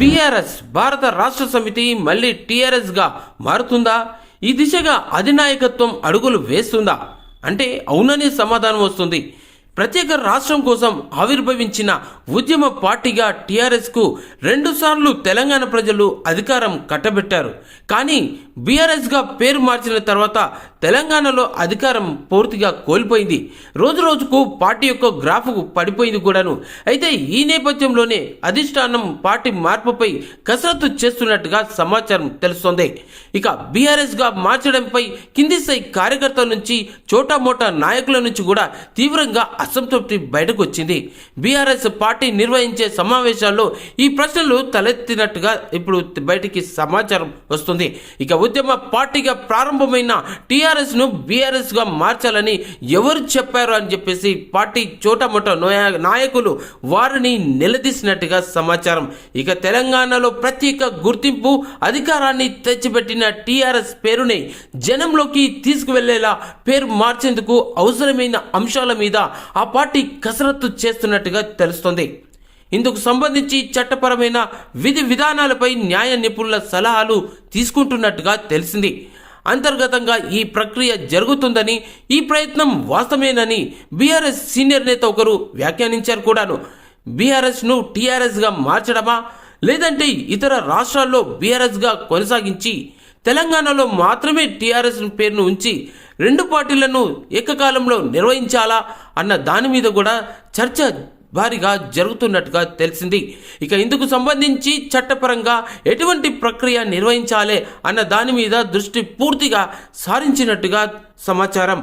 BRS భారత రాష్ట్ర సమితి మళ్ళీ టీఆర్ఎస్గా మారుతుందా? ఈ దిశగా అధినాయకత్వం అడుగులు వేస్తుందా? అంటే అవుననే సమాధానం వస్తుంది. ప్రత్యేక రాష్ట్రం కోసం ఆవిర్భవించిన ఉద్యమ పార్టీగా టీఆర్ఎస్కు రెండుసార్లు తెలంగాణ ప్రజలు అధికారం కట్టబెట్టారు. కానీ బీఆర్ఎస్గా పేరు మార్చిన తర్వాత తెలంగాణలో అధికారం పూర్తిగా కోల్పోయింది. రోజు రోజుకు పార్టీ యొక్క గ్రాఫ్ పడిపోయింది కూడాను. అయితే ఈ నేపథ్యంలోనే అధిష్టానం పార్టీ మార్పుపై కసరత్తు చేస్తున్నట్టుగా సమాచారం తెలుస్తోంది. ఇక బీఆర్ఎస్గా మార్చడంపై కింది స్థాయి కార్యకర్తల నుంచి చోటా మోటా నాయకుల నుంచి కూడా తీవ్రంగా అసంతృప్తి బయటకు వచ్చింది. బీఆర్ఎస్ పార్టీ నిర్వహించే సమావేశాల్లో ఈ ప్రశ్నలు తలెత్తినట్టుగా ఇప్పుడు బయటికి సమాచారం వస్తుంది. ఇక ఉద్యమ పార్టీగా ప్రారంభమైన టీఆర్ఎస్ను బీఆర్ఎస్గా మార్చాలని ఎవరు చెప్పారు అని చెప్పేసి పార్టీ చోటమోట నాయకులు వారిని నిలదీసినట్టుగా సమాచారం. ఇక తెలంగాణలో ప్రత్యేక గుర్తింపు అధికారాన్ని తెచ్చిపెట్టిన టీఆర్ఎస్ పేరుని జనంలోకి తీసుకువెళ్ళేలా పేరు మార్చేందుకు అవసరమైన అంశాల మీద ఆ పార్టీ కసరత్తు చేస్తున్నట్టుగా తెలుస్తోంది. ఇందుకు సంబంధించి చట్టపరమైన విధి విధానాలపై న్యాయ నిపుణుల సలహాలు తీసుకుంటున్నట్టుగా తెలిసింది. అంతర్గతంగా ఈ ప్రక్రియ జరుగుతుందని ఈ ప్రయత్నం వాస్తవేనని బీఆర్ఎస్ సీనియర్ నేత ఒకరు వ్యాఖ్యానించారు కూడాను. బీఆర్ఎస్ను టీఆర్ఎస్గా మార్చడమా లేదంటే ఇతర రాష్ట్రాల్లో బీఆర్ఎస్గా కొనసాగించి తెలంగాణలో మాత్రమే టీఆర్ఎస్ పేరును ఉంచి రెండు పార్టీలను ఏకకాలంలో నిర్వహించాలా అన్న దాని మీద కూడా చర్చ భారీగా జరుగుతున్నట్టుగా తెలిసింది. ఇక ఇందుకు సంబంధించి చట్టపరంగా ఎటువంటి ప్రక్రియ నిర్వహించాలి అన్న దాని మీద దృష్టి పూర్తిగా సారించినట్టుగా సమాచారం.